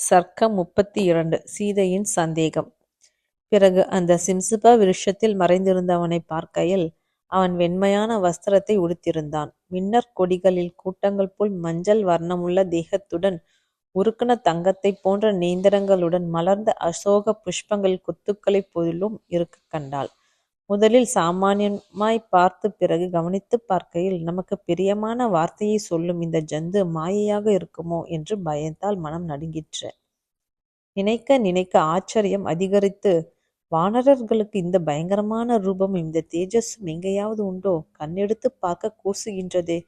சர்க்கம் முப்பத்தி இரண்டு சீதையின் சந்தேகம். பிறகு அந்த சிம்சுப விருஷத்தில் மறைந்திருந்தவனைப் பார்க்கையில் அவன் வெண்மையான வஸ்திரத்தை உடுத்திருந்தான் மின்னற் கொடிகளில் கூட்டங்கள் போல் மஞ்சள் வர்ணமுள்ள தேகத்துடன் உருக்குன தங்கத்தைப் போன்ற நேந்திரங்களுடன் மலர்ந்த அசோக புஷ்பங்கள் கொத்துக்களைப் போதிலும் இருக்கக் கண்டாள். முதலில் சாமானியமாய் பார்த்து பிறகு கவனித்துப் பார்க்கையில் நமக்கு பிரியமான வார்த்தையை சொல்லும் இந்த ஜந்து மாயையாக இருக்குமோ? என்று பயத்தால் மனம் நடுங்கிற்று. நினைக்க நினைக்க ஆச்சரியம் அதிகரித்து வானரர்களுக்கு இந்த பயங்கரமான ரூபம் இந்த தேஜஸும் எங்கேயாவது உண்டோ? கண்ணெடுத்து பார்க்க கூசுகின்றதே.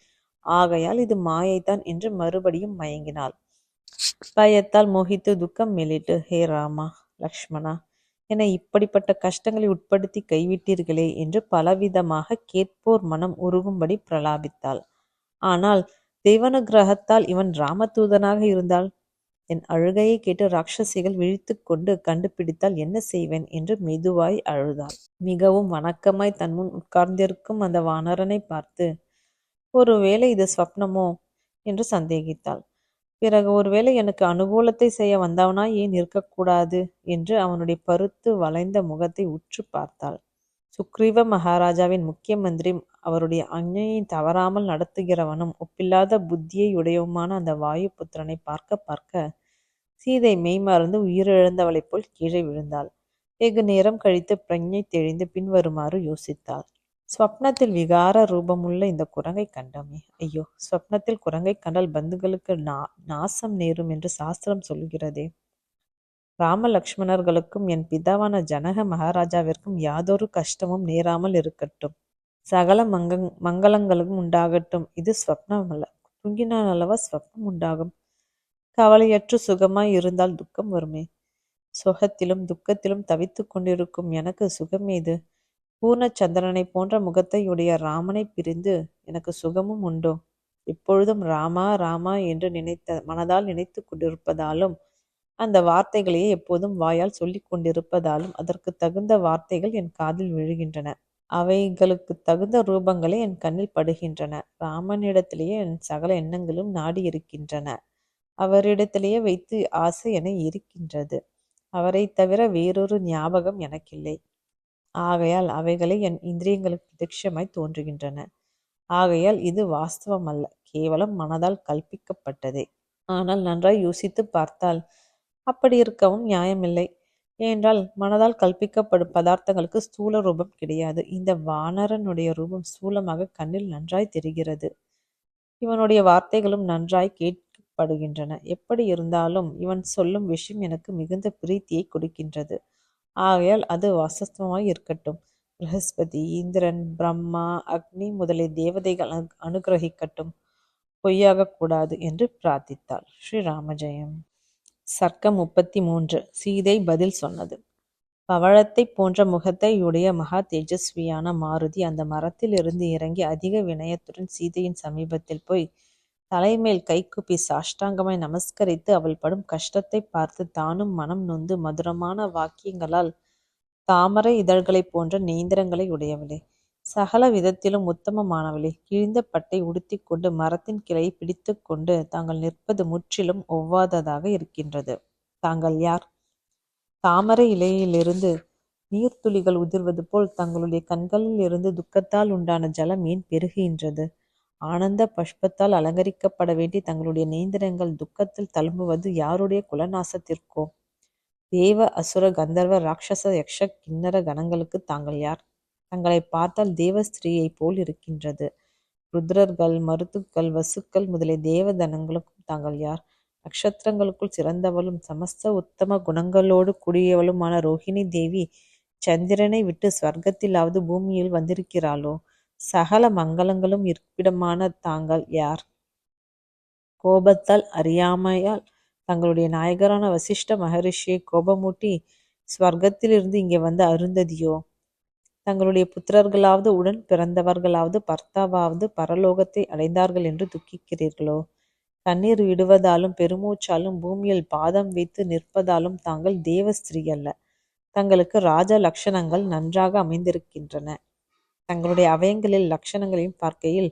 ஆகையால் இது மாயைதான் என்று மறுபடியும் மயங்கினாள். பயத்தால் மோகித்து துக்கம் மேலிட்டு ஹே ராமா லக்ஷ்மணா என்னை இப்படிப்பட்ட கஷ்டங்களை உட்படுத்தி கைவிட்டீர்களே என்று பலவிதமாக கேட்போர் மனம் உருகும்படி பிரலாபித்தாள். ஆனால் தெய்வனுக்கிரகத்தால் இவன் ராமதூதனாக இருந்தால் என் அழுகையை கேட்டு ராட்சசிகள் விழித்து கொண்டு கண்டுபிடித்தால் என்ன செய்வேன் என்று மெதுவாய் அழுதாள். மிகவும் வணக்கமாய் தன் முன் உட்கார்ந்திருக்கும் அந்த வானரனை பார்த்து ஒருவேளை இது ஸ்வப்னமோ என்று சந்தேகித்தாள். பிறகு ஒருவேளை எனக்கு அனுகூலத்தை செய்ய வந்தவனாய் ஏன் இருக்கக்கூடாது என்று அவனுடைய பருத்து வளைந்த முகத்தை உற்று பார்த்தாள். சுக்ரீவ மகாராஜாவின் முக்கிய மந்திரி அவருடைய அஞ்ஞையை தவறாமல் நடத்துகிறவனும் ஒப்பில்லாத புத்தியை உடையவுமான அந்த வாயு புத்திரனை பார்க்க பார்க்க சீதை மெய்மறந்து உயிரிழந்தவளைப் போல் கீழே விழுந்தாள். வெகு நேரம் கழித்து பிரஞ்சை தெளிந்து பின்வருமாறு யோசித்தாள். ஸ்வப்னத்தில் விகார ரூபமுள்ள இந்த குரங்கை கண்டோமே. ஐயோ ஸ்வப்னத்தில் குரங்கை கண்டால் பந்துகளுக்கு நா நாசம் நேரும் என்று சாஸ்திரம் சொல்லுகிறதே. ராம லக்ஷ்மணர்களுக்கும் என் பிதாவான ஜனக மகாராஜாவிற்கும் யாதொரு கஷ்டமும் நேராமல் இருக்கட்டும். சகல மங்க மங்களங்களும் உண்டாகட்டும். இது ஸ்வப்னம் அல்ல தூங்கினால் அல்லவா ஸ்வப்னம் உண்டாகும்? கவலையற்று சுகமாய் இருந்தால் துக்கம் வருமே. சுகத்திலும் துக்கத்திலும் தவித்து கொண்டிருக்கும் எனக்கு சுகமேது? பூர்ணச்சந்திரனை போன்ற முகத்தையுடைய ராமனை பிரிந்து எனக்கு சுகமும் உண்டோ? இப்பொழுதும் ராமா ராமா என்று நினைத்த மனதால் நினைத்து கொண்டிருப்பதாலும் அந்த வார்த்தைகளையே எப்போதும் வாயால் சொல்லி கொண்டிருப்பதாலும் அதற்கு தகுந்த வார்த்தைகள் என் காதில் விழுகின்றன. அவைகளுக்கு தகுந்த ரூபங்களே என் கண்ணில் படுகின்றன. ராமனிடத்திலேயே என் சகல எண்ணங்களும் நாடி இருக்கின்றன அவரிடத்திலேயே வைத்து ஆசை என இருக்கின்றது. அவரை தவிர வேறொரு ஞாபகம் எனக்கில்லை. ஆகையால் அவைகளை என் இந்திரியங்களுக்கு பிரத்யமாய் தோன்றுகின்றன. ஆகையால் இது வாஸ்தவம் அல்ல கேவலம் மனதால் கல்பிக்கப்பட்டதே. ஆனால் நன்றாய் யோசித்து பார்த்தால் அப்படி இருக்கவும் நியாயமில்லை. ஏனென்றால் மனதால் கல்பிக்கப்படும் பதார்த்தங்களுக்கு ஸ்தூல ரூபம் கிடையாது. இந்த வானரனுடைய ரூபம் ஸ்தூலமாக கண்ணில் நன்றாய் தெரிகிறது. இவனுடைய வார்த்தைகளும் நன்றாய் கேட்கப்படுகின்றன. எப்படி இருந்தாலும் இவன் சொல்லும் விஷயம் எனக்கு மிகுந்த பிரீத்தியை கொடுக்கின்றது. ஆகையால் அது வாசஸ்தமாய் இருக்கட்டும். பிரகஸ்பதி இந்திரன் பிரம்மா அக்னி முதலிய தேவதைகள் அனுகிரகிக்கட்டும். பொய்யாகக்கூடாது என்று பிரார்த்தித்தாள். ஸ்ரீராமஜெயம் சர்க்கம் முப்பத்தி மூன்று சீதை பதில் சொன்னது. பவழத்தை போன்ற முகத்தை உடைய மகா தேஜஸ்வியான மாருதி அந்த மரத்தில் இருந்து இறங்கி அதிக வினயத்துடன் சீதையின் சமீபத்தில் போய் தலைமேல் கைக்குப்பி சாஷ்டாங்கமாய் நமஸ்கரித்து அவள் படும் கஷ்டத்தை பார்த்து தானும் மனம் நொந்து மதுரமான வாக்கியங்களால் தாமரை இதழ்களைப் போன்ற நேந்திரங்களை உடையவளே. சகல விதத்திலும் உத்தமமானவளே. கிழிந்த பட்டை உடுத்தி கொண்டு மரத்தின் கிளையை பிடித்து கொண்டு தாங்கள் நிற்பது முற்றிலும் ஒவ்வாததாக இருக்கின்றது. தாங்கள் யார்? தாமரை இலையிலிருந்து நீர்த்துளிகள் உதிர்வது போல் தங்களுடைய கண்களில் இருந்து துக்கத்தால் உண்டான ஜலம் ஏன் பெருகுகின்றது? ஆனந்த பஷ்பத்தால் அலங்கரிக்கப்பட வேண்டி தங்களுடைய நேந்திரங்கள் துக்கத்தில் தழும்புவது யாருடைய குலநாசத்திற்கோ? தேவ அசுர கந்தர்வ ராட்சச யக்ஷ கிண்ணற கணங்களுக்கு தாங்கள் யார்? தங்களை பார்த்தால் தேவ ஸ்திரீயை போல் இருக்கின்றது. ருத்ரர்கள் மருத்துக்கள் வசுக்கள் முதலிய தேவதனங்களுக்கும் தாங்கள் யார்? நட்சத்திரங்களுக்குள் சிறந்தவளும் சமஸ்த உத்தம குணங்களோடு கூடியவளுமான ரோஹிணி தேவி சந்திரனை விட்டு ஸ்வர்க்கத்திலாவது பூமியில் வந்திருக்கிறாளோ? சகல மங்களங்களும் இருப்பிடமான தாங்கள் யார்? கோபத்தால் அறியாமையால் தங்களுடைய நாயகரான வசிஷ்ட மகரிஷியை கோபமூட்டி ஸ்வர்க்கத்திலிருந்து இங்கே வந்து அருந்ததியோ? தங்களுடைய புத்திரர்களாவது உடன் பிறந்தவர்களாவது பர்த்தாவாவது பரலோகத்தை அடைந்தார்கள் என்று துக்கிக்கிறீர்களோ? கண்ணீர் விடுவதாலும் பெருமூச்சாலும் பூமியில் பாதம் வைத்து நிற்பதாலும் தாங்கள் தேவஸ்திரீ அல்ல. தங்களுக்கு ராஜ லட்சணங்கள் நன்றாக அமைந்திருக்கின்றன. தங்களுடைய அவயங்களில் லட்சணங்களையும் பார்க்கையில்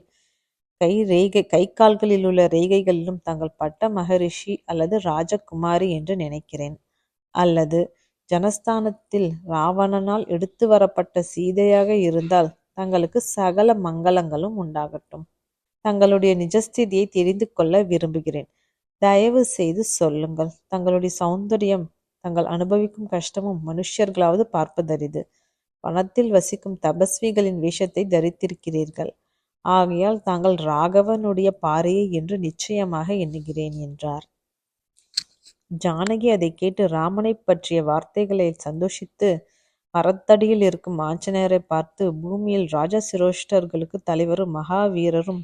கை ரேகை கை கால்களில் உள்ள ரேகைகளிலும் தங்கள் பட்ட மகரிஷி அல்லது ராஜகுமாரி என்று நினைக்கிறேன். அல்லது ஜனஸ்தானத்தில் ராவணனால் எடுத்து வரப்பட்ட சீதையாக இருந்தால் தங்களுக்கு சகல மங்களங்களும் உண்டாகட்டும். தங்களுடைய நிஜஸ்திதியை தெரிந்து கொள்ள விரும்புகிறேன். தயவு செய்து சொல்லுங்கள் தங்களுடைய சௌந்தரியம் தங்கள் அனுபவிக்கும் கஷ்டமும் மனுஷர்களாவது பார்ப்பதரிது வனத்தில் வசிக்கும் தபஸ்விகளின் வேஷத்தை தரித்திருக்கிறீர்கள். ஆகையால் தாங்கள் ராகவனுடைய பாறையை என்று நிச்சயமாக எண்ணுகிறேன் என்றார். ஜானகி அதை கேட்டு ராமனை பற்றிய வார்த்தைகளை சந்தோஷித்து மரத்தடியில் இருக்கும் ஆஞ்சநேயரை பார்த்து பூமியில் ராஜசிரோஷ்டர்களுக்கு தலைவரும் மகாவீரரும்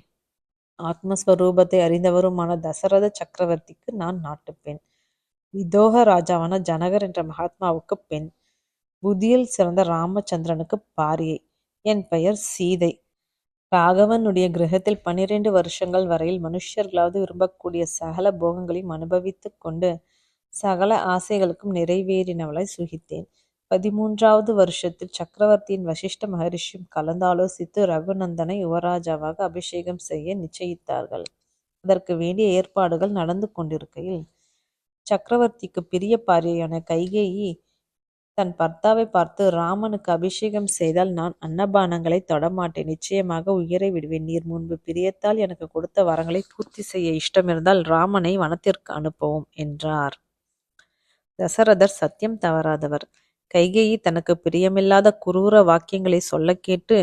ஆத்மஸ்வரூபத்தை அறிந்தவருமான தசரத சக்கரவர்த்திக்கு நான் நாட்டுப்பெண். விதோக ராஜாவான ஜனகர் என்ற மகாத்மாவுக்கு பெண். புதியில் சிறந்த ராமச்சந்திரனுக்கு பாரியை. என் பெயர் சீதை. ராகவனுடைய கிரகத்தில் பன்னிரண்டு வருஷங்கள் வரையில் மனுஷர்களாவது விரும்பக்கூடிய சகல போகங்களையும் அனுபவித்துக் கொண்டு சகல ஆசைகளுக்கும் நிறைவேறினவளாய் சுகித்தேன். பதிமூன்றாவது வருஷத்தில் சக்கரவர்த்தியின் வசிஷ்ட மகரிஷியும் கலந்தாலோசித்து ரகுநந்தனை யுவராஜாவாக அபிஷேகம் செய்ய நிச்சயித்தார்கள். அதற்கு வேண்டிய ஏற்பாடுகள் நடந்து கொண்டிருக்கையில் சக்கரவர்த்திக்கு பிரிய பாரியான கைகேயி தன் பர்த்தாவை பார்த்து ராமனுக்கு அபிஷேகம் செய்தால் நான் அன்னபானங்களை தொடமாட்டேன். நிச்சயமாக உயிரை விடுவேன். நீர் முன்பு பிரியத்தால் எனக்கு கொடுத்த வரங்களை பூர்த்தி செய்ய இஷ்டமிருந்தால் ராமனை வனத்திற்கு அனுப்பவும் என்றார். தசரதர் சத்தியம் தவறாதவர். கைகேயி தனக்கு பிரியமில்லாத குரூர வாக்கியங்களை சொல்ல கேட்டு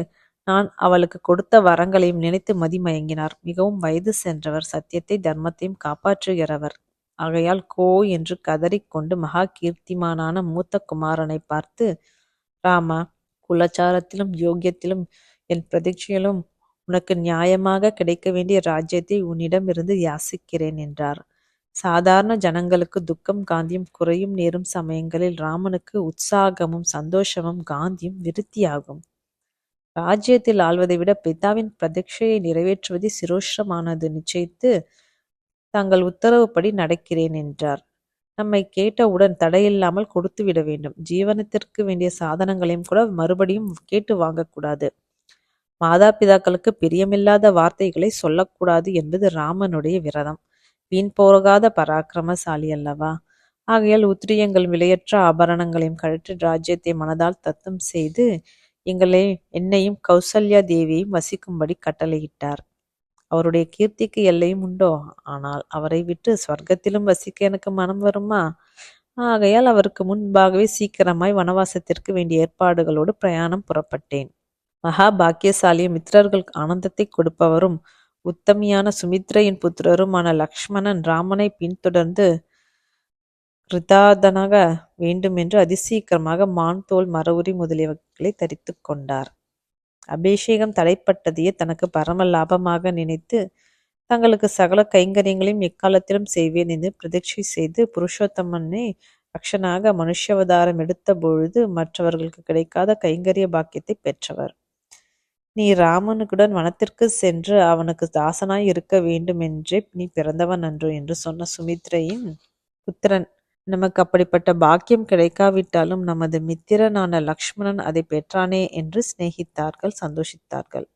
நான் அவளுக்கு கொடுத்த வரங்களையும் நினைத்து மதிமயங்கினார். மிகவும் வயது சென்றவர். சத்தியத்தை தர்மத்தையும் காப்பாற்றுகிறவர். ஆகையால் கோ என்று கதறிக்கொண்டு மகா கீர்த்திமானான மூத்த குமாரனை பார்த்து ராமா குலச்சாரத்திலும் யோக்கியத்திலும் என் பிரதீட்சையிலும் உனக்கு நியாயமாக கிடைக்க வேண்டிய ராஜ்யத்தை உன்னிடமிருந்து யாசிக்கிறேன் என்றார். சாதாரண ஜனங்களுக்கு துக்கம் காந்தியும் குறையும் நேரும் சமயங்களில் ராமனுக்கு உற்சாகமும் சந்தோஷமும் காந்தியும் விருத்தியாகும். ராஜ்யத்தில் ஆள்வதை விட பிதாவின் பிரதீட்சையை நிறைவேற்றுவதே சிரோஷமானது நிச்சயித்து தங்கள் உத்தரவுப்படி நடக்கிறேன் என்றார். நம்மை கேட்டவுடன் தடையில்லாமல் கொடுத்து விட வேண்டும். ஜீவனத்திற்கு வேண்டிய சாதனங்களையும் கூட மறுபடியும் கேட்டு வாங்கக்கூடாது மாதா பிதாக்களுக்கு பிரியமில்லாத வார்த்தைகளை சொல்லக்கூடாது என்பது ராமனுடைய விரதம். வீண் போகாத பராக்கிரமசாலி அல்லவா? ஆகையால் உத்திரியங்கள் விலையற்ற ஆபரணங்களையும் கழற்றி ராஜ்யத்தை மனதால் தத்தம் செய்து எங்களை என்னையும் கௌசல்யா தேவியையும் வசிக்கும்படி கட்டளையிட்டார். அவருடைய கீர்த்திக்கு எல்லையும் உண்டோ? ஆனால் அவரை விட்டு ஸ்வர்க்கத்திலும் வசிக்க எனக்கு மனம் வருமா? ஆகையால் அவருக்கு முன்பாகவே சீக்கிரமாய் வனவாசத்திற்கு வேண்டிய ஏற்பாடுகளோடு பிரயாணம் புறப்பட்டேன். மகா பாக்கியசாலிய மித்திரர்கள் ஆனந்தத்தை கொடுப்பவரும் உத்தமியான சுமித்ரையின் புத்திரருமான லக்ஷ்மணன் ராமனை பின்தொடர்ந்து கிருதாதனாக வேண்டுமென்று அதிசீக்கிரமாக மான் தோல் மரவுரி முதலியவர்களை தரித்து கொண்டார். அபிஷேகம் தடைப்பட்டதையே தனக்கு பரம லாபமாக நினைத்து தங்களுக்கு சகல கைங்கரியங்களையும் எக்காலத்திலும் செய்வேன் என்று பிரதீட்சை செய்து புருஷோத்தமனை ரக்ஷனாக மனுஷவதாரம் எடுத்த பொழுது மற்றவர்களுக்கு கிடைக்காத கைங்கரிய பாக்கியத்தை பெற்றவர். நீ ராமனுக்குடன் வனத்திற்கு சென்று அவனுக்கு தாசனாய் இருக்க வேண்டுமென்றே நீ பிறந்தவன் அன்று என்று சொன்ன சுமித்ரையின் புத்திரன் நமக்கு அப்படிப்பட்ட பாக்கியம் கிடைக்காவிட்டாலும் நமது மித்திரனான லக்ஷ்மணன் அதை பெற்றானே என்று சிநேகித்தார்கள் சந்தோஷித்தார்கள்.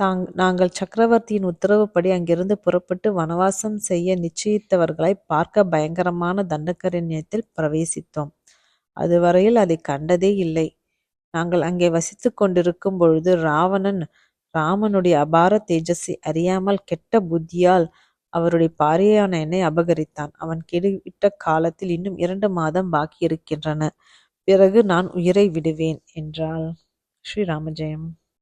தாங் நாங்கள் சக்கரவர்த்தியின் உத்தரவுப்படி அங்கிருந்து புறப்பட்டு வனவாசம் செய்ய நிச்சயித்தவர்களை பார்க்க பயங்கரமான தண்டக்கரண்யத்தில் பிரவேசித்தோம். அதுவரையில் அதை கண்டதே இல்லை. நாங்கள் அங்கே வசித்துக் கொண்டிருக்கும் பொழுது ராவணன் ராமனுடைய அபார தேஜஸை அறியாமல் கெட்ட புத்தியால் அவருடைய பாரியான என்னை அபகரித்தான். அவன் கெடுவிட்ட காலத்தில் இன்னும் இரண்டு மாதம் பாக்கி இருக்கின்றன பிறகு நான் உயிரை விடுவேன் என்றாள். ஸ்ரீ ராமஜெயம்